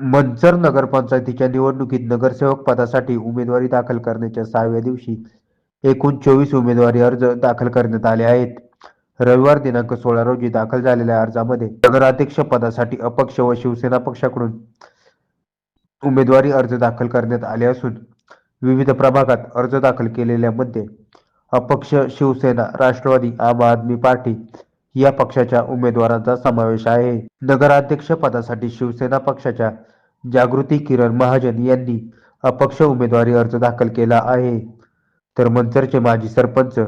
मंचर नगरपंचायतीच्या निवडणुकीत नगरसेवक पदासाठी उमेदवारी दाखल करण्याच्या सहाव्या दिवशी एकूण चोवीस उमेदवारी अर्ज दाखल करण्यात आले आहेत. रविवार दिनांक सोळा रोजी दाखल झालेल्या अर्जामध्ये नगराध्यक्ष पदासाठी अपक्ष व शिवसेना पक्षाकडून उमेदवारी अर्ज दाखल करण्यात आले असून विविध प्रभागात अर्ज दाखल केलेल्यामध्ये अपक्ष शिवसेना राष्ट्रवादी आम आदमी पार्टी या पक्षाच्या उमेदवारांचा समावेश आहे. नगराध्यक्ष पदासाठी शिवसेना पक्षाच्या जागृती किरण महाजन यांनी अपक्ष उमेदवारी अर्ज दाखल केला आहे. तर मंचरचे माजी सरपंच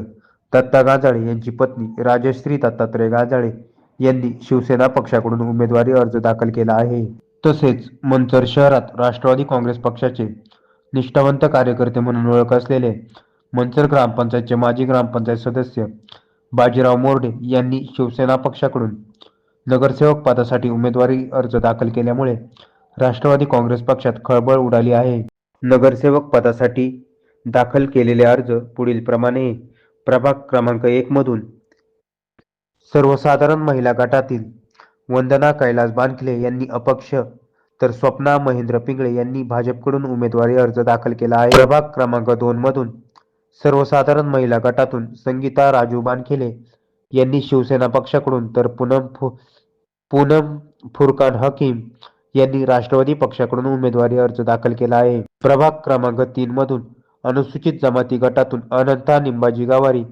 दत्ता गांजाळे यांची पत्नी राजश्री दत्तात्रय गांजाळे यांनी शिवसेना पक्षाकडून उमेदवारी अर्ज दाखल केला आहे. तसेच मंचर शहरात राष्ट्रवादी काँग्रेस पक्षाचे निष्ठावंत कार्यकर्ते म्हणून ओळख असलेले मंचर ग्रामपंचायतचे माजी ग्रामपंचायत सदस्य बाजीराव मोर्डे यांनी शिवसेना पक्षाकडून नगरसेवक पदासाठी उमेदवारी अर्ज दाखल केल्यामुळे राष्ट्रवादी काँग्रेस पक्षात खळबळ उडाली आहे. नगरसेवक पदासाठी दाखल केलेले अर्ज पुढील प्रमाणे प्रभाग क्रमांक एक मधून सर्वसाधारण महिला गटातील वंदना कैलास बानखिले यांनी अपक्ष तर स्वप्ना महेंद्र पिंगळे यांनी भाजपकडून उमेदवारी अर्ज दाखल केला आहे. प्रभाग क्रमांक दोन मधून सर्वसाधारण महिला गटातून संगीता राजू बानखिले यांनी शिवसेना पक्षाकडून तर पूनम फु पूनम फुरकान हकीम यांनी राष्ट्रवादी पक्षाकडून उमेदवारी अर्ज दाखल केला आहे. प्रभाग क्रमांक तीन मधून अनुसूचित जमाती गटातून अनंता निंबाजी गावारी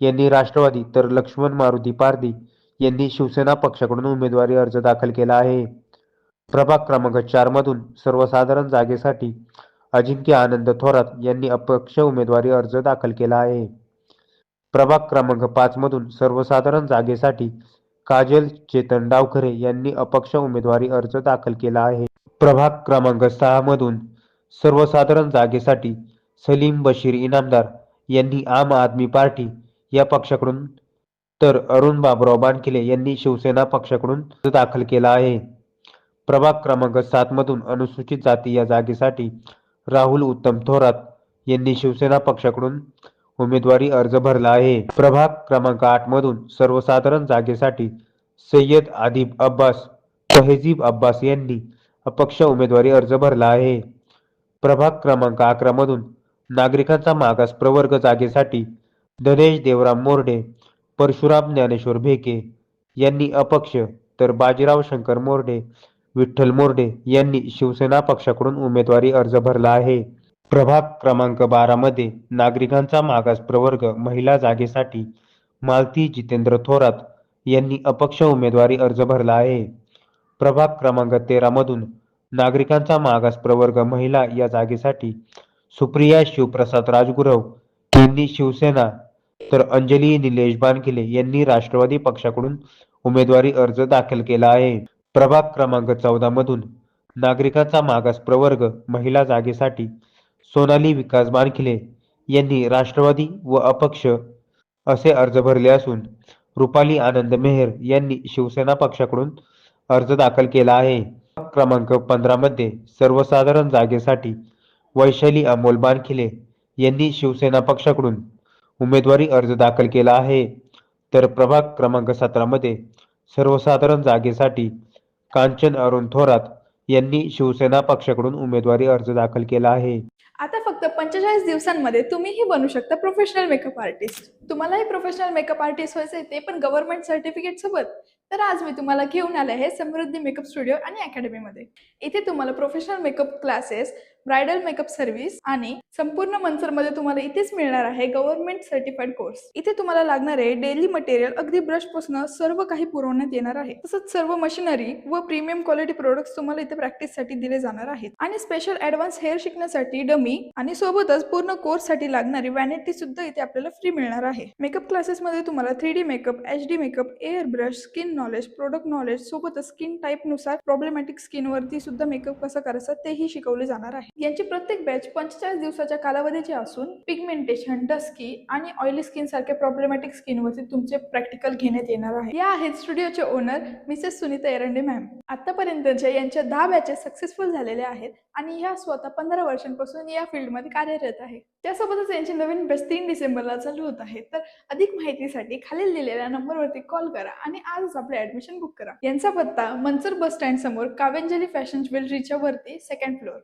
यांनी राष्ट्रवादी तर लक्ष्मण मारुती पारदी यांनी शिवसेना पक्षाकडून उमेदवारी अर्ज दाखल केला आहे. प्रभाग क्रमांक चार मधून सर्वसाधारण जागेसाठी अजिंक्य आनंद थोरात यांनी अपक्ष उमेदवारी अर्ज दाखल केला आहे. प्रभाग क्रमांक पाच मधून सर्वसाधारण जागेसाठी काजल चेतन डावखरे यांनी अपक्ष उमेदवारी अर्ज दाखल केला आहे. प्रभाग क्रमांक सहा मधून सर्वसाधारण जागेसाठी सलीम बशीर इनामदार यांनी आम आदमी पार्टी या पक्षाकडून तर अरुण बाबुराव बानखिले यांनी शिवसेना पक्षाकडून अर्ज दाखल केला आहे. प्रभाग क्रमांक सात मधून अनुसूचित जाती या जागेसाठी राहुल उत्तम थोरात यांनी शिवसेना पक्षाकडून उमेदवारी अर्ज भरला आहे. प्रभाग क्रमांक आठ मधून सर्वसाधारण जागेसाठी सय्यद आदिब अब्बास तहजीब अब्बास यांनी अपक्ष उमेदवारी अर्ज भरला आहे. प्रभाग क्रमांक अकरा मधून नागरिकांचा मागास प्रवर्ग जागेसाठी धनेश देवराम मोर्डे परशुराम ज्ञानेश्वर भेके यांनी अपक्ष तर बाजीराव शंकर मोर्डे विठ्ठल मोर्डे यांनी शिवसेना पक्षाकडून उमेदवारी अर्ज भरला आहे. प्रभाग क्रमांक बारा मध्ये नागरिकांचा मागास प्रवर्ग महिला जागेसाठी मालती जितेंद्र थोरात यांनी अपक्ष उमेदवारी अर्ज भरला आहे. प्रभाग क्रमांक तेरा मधून नागरिकांचा मागास प्रवर्ग महिला या जागेसाठी सुप्रिया शिवप्रसाद राजगुरव यांनी शिवसेना तर अंजली निलेश बानखिले यांनी राष्ट्रवादी पक्षाकडून उमेदवारी अर्ज दाखल केला आहे. प्रभाग क्रमांक चौदा मधून नागरिकांचा मागास प्रवर्ग महिला जागेसाठी सोनाली विकास बानखिले यांनी राष्ट्रवादी व अपक्ष असे अर्ज भरले असून रुपाली आनंद मेहर यांनी शिवसेना पक्षाकडून अर्ज दाखल केला आहे. क्रमांक पंधरा मध्ये सर्वसाधारण जागेसाठी वैशाली अमोल बानखिले यांनी शिवसेना पक्षाकडून उमेदवारी अर्ज दाखल केला आहे. तर प्रभाग क्रमांक सतरा मध्ये सर्वसाधारण जागेसाठी कांचन अरुण थोरात यांनी शिवसेना पक्षाकडून उमेदवारी अर्ज दाखल केला आहे. आता फक्त पंचेचाळीस दिवसांमध्ये तुम्हीही बनू शकता प्रोफेशनल मेकअप आर्टिस्ट तुम्हालाही प्रोफेशनल मेकअप आर्टिस्ट व्हायचं आहे ते पण गव्हर्नमेंट सर्टिफिकेट सोबत. तर आज मी तुम्हाला घेऊन आले आहे समृद्धी मेकअप स्टुडिओ आणि अकॅडमीमध्ये इथे तुम्हाला professional makeup classes bridal makeup service आणि संपूर्ण मंचरमध्ये तुम्हाला इथेच मिळणार आहे गव्हर्नमेंट सर्टिफाईड कोर्स इथे तुम्हाला लागणारे डेली मटेरियल अगदी ब्रशपासून सर्व काही पुरवण्यात येणार आहे. तसंच सर्व मशिनरी व प्रीमियम क्वालिटी प्रोडक्ट्स तुम्हाला इथे प्रॅक्टिससाठी दिले जाणार आहेत. आणि स्पेशल ऍडव्हान्स हेअर शिकण्यासाठी डमी आणि सोबतच पूर्ण कोर्ससाठी लागणारी वॅनिटी सुद्धा इथे आपल्याला फ्री मिळणार आहे. मेकअप क्लासेसमध्ये तुम्हाला three D makeup H D makeup air brush skin knowledge product knowledge सोबतच स्किन टाईपनुसार प्रॉब्लेमॅटिक स्किनवरती सुद्धा मेकअप कसं करायचं तेही शिकवले जाणार आहे. यांची प्रत्येक बॅच पंचेचाळीस दिवसाच्या कालावधीची असून पिगमेंटेशन डस्की आणि ऑइली स्किन सारख्या प्रॉब्लेमॅटिक स्किनवरती तुमचे प्रॅक्टिकल घेण्यात येणार आहे. या आहेत स्टुडिओचे owner Mrs Sunita Erande ma'am आतापर्यंतच्या यांच्या दहा बॅचेस सक्सेसफुल झालेल्या आहेत आणि ह्या स्वतः पंधरा वर्षांपासून या फील्डमध्ये कार्यरत आहे. त्यासोबतच यांची नवीन बॅच तीन डिसेंबरला चालू होत आहेत. तर अधिक माहितीसाठी खालील दिलेल्या नंबरवरती कॉल करा आणि आजच आपले ऍडमिशन बुक करा. यांचा पत्ता मनसर बस स्टँड समोर काव्यांजली फॅशन ज्वेलरीच्या वरती सेकंड फ्लोअर